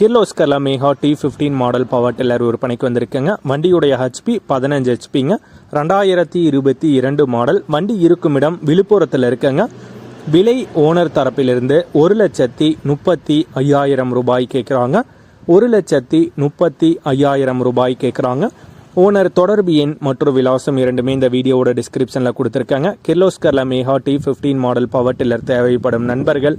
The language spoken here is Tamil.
கிர்லோஸ்கரில் Mega T fifteen model power tiller விற்பனைக்கு வந்திருக்குங்க. வண்டியுடைய ஹெச்பி பதினஞ்சு ஹெச்பிங்க ரெண்டாயிரத்தி இருபத்தி இரண்டு மாடல் வண்டி இருக்கும் இடம் விழுப்புரத்தில் இருக்குங்க. விலை ஓனர் தரப்பிலிருந்து ஒரு லட்சத்தி முப்பத்தி ஐயாயிரம் ரூபாய் கேட்குறாங்க ஒரு லட்சத்தி முப்பத்தி ஐயாயிரம் ரூபாய் கேட்குறாங்க ஓனர் தொடர்பு எண் மற்றும் விலாசம் இரண்டுமே இந்த வீடியோவோட டிஸ்கிரிப்ஷனில் கொடுத்துருக்காங்க. கிர்லோஸ்கரில் Mega T fifteen model power tiller தேவைப்படும் நண்பர்கள்